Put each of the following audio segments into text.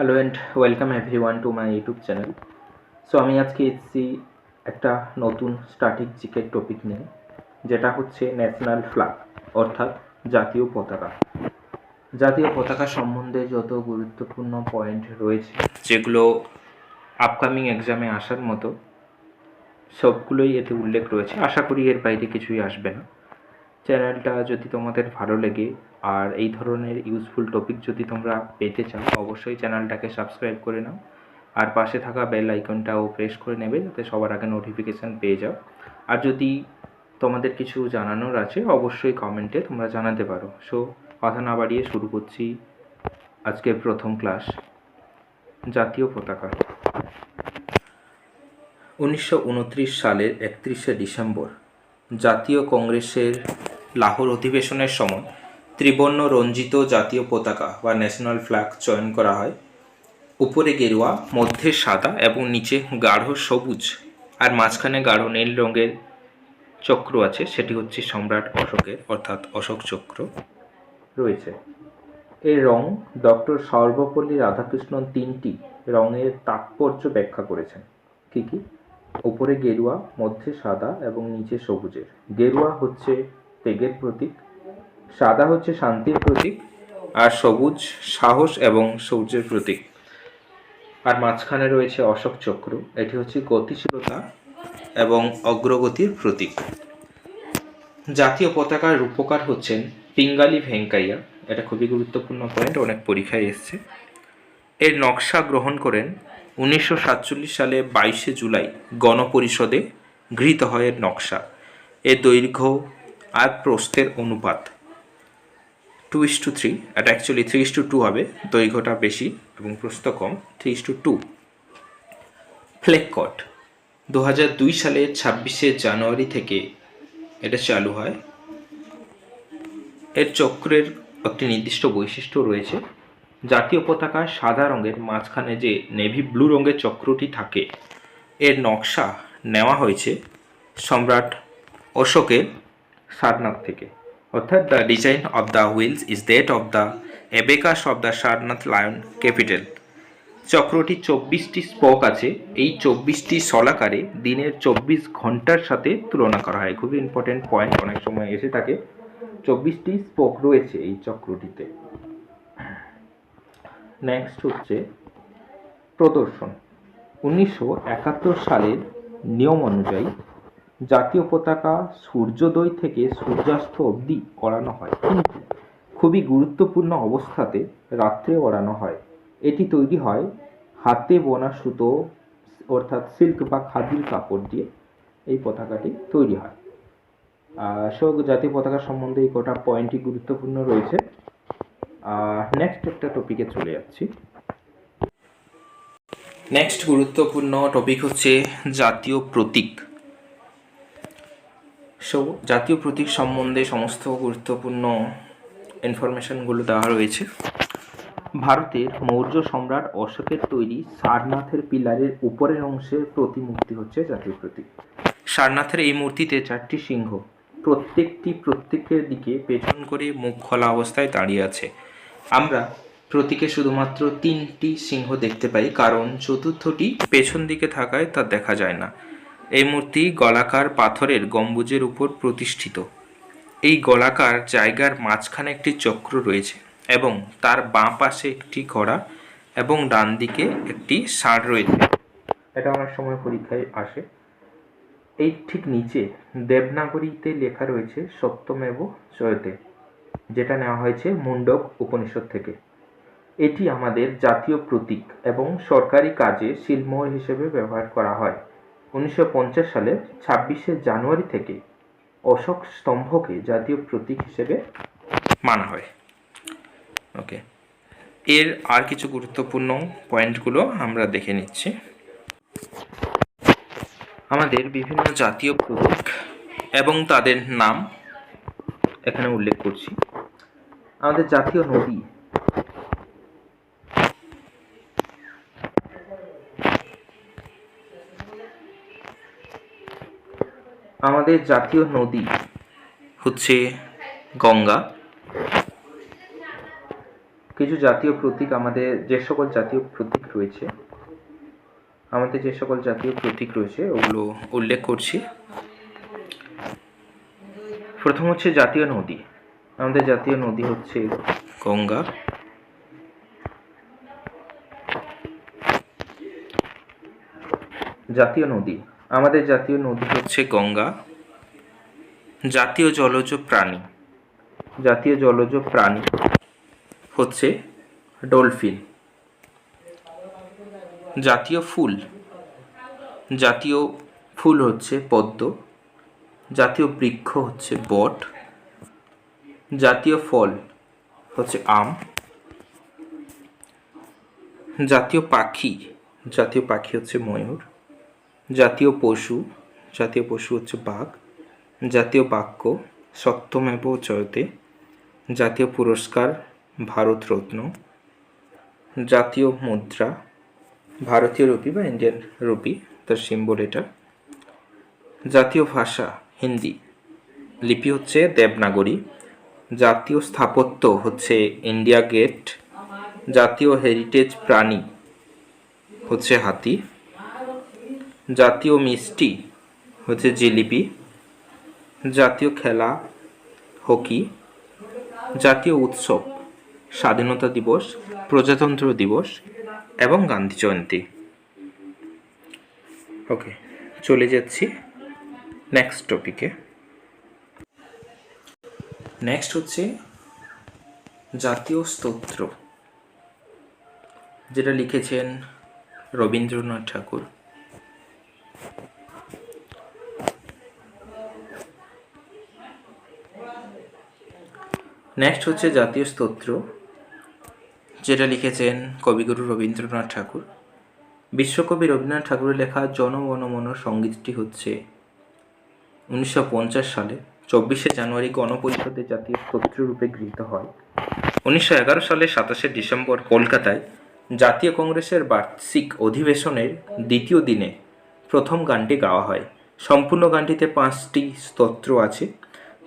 Hello and welcome everyone to my YouTube channel so আমি আজকে এসেছি একটা নতুন স্ট্যাটিক জিকের টপিক নিয়ে, যেটা হচ্ছে ন্যাশনাল ফ্ল্যাগ অর্থাৎ জাতীয় পতাকা। জাতীয় পতাকা সম্বন্ধে যত গুরুত্বপূর্ণ পয়েন্ট রয়েছে, যেগুলো আপকামিং এক্সামে আসার মতো, সবগুলোই এতে উল্লেখ রয়েছে। আশা করি এর বাইরে কিছুই আসবে না। চ্যানেলটা যদি তোমাদের ভালো লেগে আর এই ধরনের ইউজফুল টপিক যদি তোমরা পেতে চাও, অবশ্যই চ্যানেলটাকে সাবস্ক্রাইব করে নাও। আর পাশে থাকা বেল আইকনটাও প্রেস করে নেবে যাতে সবার আগে নোটিফিকেশান পেয়ে যাও। আর যদি তোমাদের কিছু জানানোর আছে, অবশ্যই কমেন্টে তোমরা জানাতে পারো। সো কথা না বাড়িয়ে শুরু করছি আজকের প্রথম ক্লাস জাতীয় পতাকা। উনিশশো উনত্রিশ সালের একত্রিশে ডিসেম্বর, জাতীয় কংগ্রেসের লাহোর অধিবেশনের সময় ত্রিবর্ণ রঞ্জিত জাতীয় পতাকা বা ন্যাশনাল ফ্ল্যাগ চয়ন করা হয়। উপরে গেরুয়া, মধ্যে সাদা এবং নিচে গাঢ় সবুজ আর মাঝখানে গাঢ় নীল রঙের চক্র আছে, সেটি হচ্ছে সম্রাট অশোকের, অর্থাৎ অশোক চক্র রয়েছে। এই রং ডক্টর সর্বপল্লী রাধাকৃষ্ণন তিনটি রঙের তাৎপর্য ব্যাখ্যা করেছেন। কী কী? উপরে গেরুয়া, মধ্যে সাদা এবং নিচে সবুজের। গেরুয়া হচ্ছে তেগের প্রতীক। সাদা হচ্ছে শান্তির প্রতীক আর সবুজ সাহস এবং সৌর্যের প্রতীক। আর মাঝখানে রয়েছে অশোক চক্র। এটি হচ্ছে গতিশীলতা এবং অগ্রগতির প্রতীক। জাতীয় পতাকার রূপকার হচ্ছেন পিঙ্গালি ভেঙ্কাইয়া। এটা খুবই গুরুত্বপূর্ণ পয়েন্ট অনেক পরীক্ষায় এসছে। এর নকশা গ্রহণ করেন উনিশশো সাতচল্লিশ সালে বাইশে জুলাই গণপরিষদে গৃহীত হয় এর নকশা। এর দৈর্ঘ্য আর প্রস্থের অনুপাত। টু ইস টু থ্রি এটা actually three is two two হবে, দৈর্ঘ্যটা বেশি এবং প্রস্থ কম three is two two flag code দু হাজার দুই সালের ছাব্বিশে জানুয়ারি থেকে এটা চালু হয়। এর চক্রের একটি নির্দিষ্ট বৈশিষ্ট্য রয়েছে, জাতীয় পতাকা সাদা রঙের মাঝখানে যে নেভি ব্লু রঙের চক্রটি থাকে, এর নকশা নেওয়া হয়েছে সম্রাট অশোকের সারনাথ থেকে। অর্থাৎ the design of the wheels is that of the abacus of the Sarnath lion capital চক্রটি চব্বিশটি স্পক আছে। এই চব্বিশটি সলাকারে দিনের চব্বিশ ঘণ্টার সাথে তুলনা করা হয়। খুবই ইম্পর্টেন্ট পয়েন্ট অনেক সময় এসে থাকে। চব্বিশটি স্পোক রয়েছে এই চক্রটিতে। নেক্সট হচ্ছে প্রদর্শন। উনিশশো একাত্তর সালের নিয়ম অনুযায়ী জাতীয় পতাকা সূর্যোদয় থেকে সূর্যাস্ত অবধি ওড়ানো হয়। কিন্তু খুবই গুরুত্বপূর্ণ অবস্থাতে রাত্রে ওড়ানো হয়। এটি তৈরি হয় হাতে বোনা সুতো, অর্থাৎ সিল্ক বা খাদির কাপড় দিয়ে এই পতাকাটি তৈরি হয়। সব জাতীয় পতাকা সম্বন্ধে এই কটা পয়েন্টই গুরুত্বপূর্ণ রয়েছে। নেক্সট একটা টপিকে চলে যাচ্ছি। নেক্সট গুরুত্বপূর্ণ টপিক হচ্ছে জাতীয় প্রতীক। সো জাতীয় প্রতীক সম্বন্ধে সমস্ত গুরুত্বপূর্ণ ইনফরমেশনগুলো দেওয়া রয়েছে। ভারতের মৌর্য সম্রাট অশোকের তৈরি সারনাথের পিলারের উপরের অংশের প্রতিমূর্তি হচ্ছে জাতীয় প্রতীক। সারনাথের এই মূর্তিতে চারটি সিংহ, প্রত্যেকটি প্রত্যেকের দিকে পেছন করে মুখ খোলা অবস্থায় দাঁড়িয়ে আছে। আমরা প্রতীকে শুধুমাত্র তিনটি সিংহ দেখতে পাই, কারণ চতুর্থটি পেছন দিকে থাকায় তা দেখা যায় না। এই মূর্তি গলাকার পাথরের গম্বুজের উপর প্রতিষ্ঠিত। এই গলাকার জায়গার মাঝখানে একটি চক্র রয়েছে এবং তার বাঁ পাশে একটি ঘোড়া এবং ডান দিকে একটি ষাঁড় রয়েছে। এটা অনেক সময় পরীক্ষায় আসে। এই ঠিক নিচে দেবনাগরীতে লেখা রয়েছে সত্যমেব জয়তে, যেটা নেওয়া হয়েছে মুন্ডক উপনিষদ থেকে। এটি আমাদের জাতীয় প্রতীক এবং সরকারি কাজে শিলমোহর হিসেবে ব্যবহার করা হয়। উনিশশো পঞ্চাশ সালে ছাব্বিশে জানুয়ারি থেকে অশোক স্তম্ভকে জাতীয় প্রতীক হিসেবে মানা হয়। ওকে এর আর কিছু গুরুত্বপূর্ণ পয়েন্টগুলো আমরা দেখে নিচ্ছি। আমাদের বিভিন্ন জাতীয় প্রতীক এবং তাদের নাম এখানে উল্লেখ করছি। আমাদের জাতীয় নদী আমাদের জাতীয় নদী হচ্ছে গঙ্গা। কিছু জাতীয় প্রতীক আমাদের, যে সকল জাতীয় প্রতীক রয়েছে, আমাদের যে সকল জাতীয় প্রতীক রয়েছে, ওগুলো উল্লেখ করছি। প্রথম হচ্ছে জাতীয় নদী। আমাদের জাতীয় নদী হচ্ছে গঙ্গা। জাতীয় নদী। আমাদের জাতীয় নদী হচ্ছে গঙ্গা। জাতীয় জলজ প্রাণী। জাতীয় জলজ প্রাণী হচ্ছে ডলফিন। জাতীয় ফুল। জাতীয় ফুল হচ্ছে পদ্ম। জাতীয় বৃক্ষ হচ্ছে বট। জাতীয় ফল হচ্ছে আম। জাতীয় পাখি। জাতীয় পাখি হচ্ছে ময়ূর। জাতীয় পশু জাতীয় পশু হচ্ছে বাঘ, জাতীয় বাক্য সত্যমেব জয়তে জাতীয় পুরস্কার ভারতরত্ন, জাতীয় মুদ্রা ভারতীয় রুপি বা ইন্ডিয়ান রুপি, তার সিম্বল এটা, জাতীয় ভাষা হিন্দি, লিপি হচ্ছে দেবনাগরী, জাতীয় স্থাপত্য হচ্ছে ইন্ডিয়া গেট, জাতীয় হেরিটেজ প্রাণী হচ্ছে হাতি জাতীয় মিষ্টি হচ্ছে জিলিপি, জাতীয় খেলা হকি, জাতীয় উৎসব, স্বাধীনতা দিবস, প্রজাতন্ত্র দিবস এবং গান্ধী জয়ন্তী। ওকে চলে যাচ্ছি নেক্সট টপিকে নেক্সট হচ্ছে জাতীয় স্তোত্র, যেটা লিখেছেন রবীন্দ্রনাথ ঠাকুর। নেক্সট হচ্ছে জাতীয় স্তোত্র, যেটা লিখেছেন কবিগুরু রবীন্দ্রনাথ ঠাকুর। বিশ্বকবি রবীন্দ্রনাথ ঠাকুরের লেখা জনগণ মন সঙ্গীতটি হচ্ছে উনিশশো পঞ্চাশ সালে চব্বিশে জানুয়ারি গণপরিষদের জাতীয় স্তোত্র রূপে গৃহীত হয়। উনিশশো সালের সাতাশে ডিসেম্বর কলকাতায় জাতীয় কংগ্রেসের বার্ষিক অধিবেশনের দ্বিতীয় দিনে প্রথম গানটি গাওয়া হয়। সম্পূর্ণ গানটিতে পাঁচটি স্তোত্র আছে।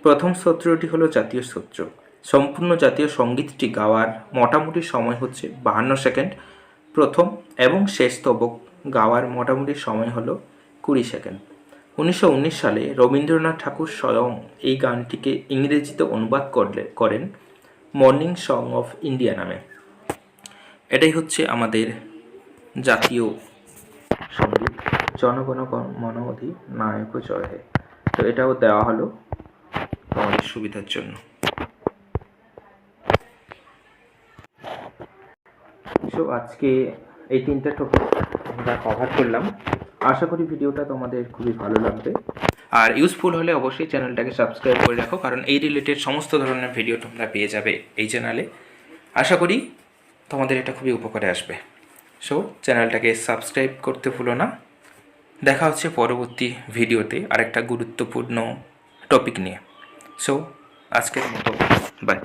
প্রথম স্তোত্রটি হলো জাতীয় স্তোত্র। সম্পূর্ণ জাতীয় সঙ্গীতটি গাওয়ার মোটামুটি সময় হচ্ছে বাহান্ন সেকেন্ড। প্রথম এবং শেষ স্তবক গাওয়ার মোটামুটি সময় হলো কুড়ি সেকেন্ড। উনিশশো উনিশ সালে রবীন্দ্রনাথ ঠাকুর স্বয়ং এই গানটিকে ইংরেজিতে অনুবাদ করলে, করেন মর্নিং সং অফ ইন্ডিয়া নামে। এটাই হচ্ছে আমাদের জাতীয় সংগীত। জনগণ মন অধি নায়ক জয় হে। তো এটাও দেওয়া হলো তোমাদের সুবিধার জন্য। সো আজকে এই তিনটা টপিক আমরা কভার করলাম। আশা করি ভিডিওটা তোমাদের খুবই ভালো লাগবে। আর ইউজফুল হলে অবশ্যই চ্যানেলটাকে সাবস্ক্রাইব করে রাখো, কারণ এই রিলেটেড সমস্ত ধরনের ভিডিও তোমরা পেয়ে যাবে এই চ্যানেলে আশা করি তোমাদের এটা খুবই উপকারে আসবে। সো চ্যানেলটাকে সাবস্ক্রাইব করতে ভুলো না। দেখা হচ্ছে পরবর্তী ভিডিওতে আরেকটা গুরুত্বপূর্ণ টপিক নিয়ে। সো আজকের মতো বাই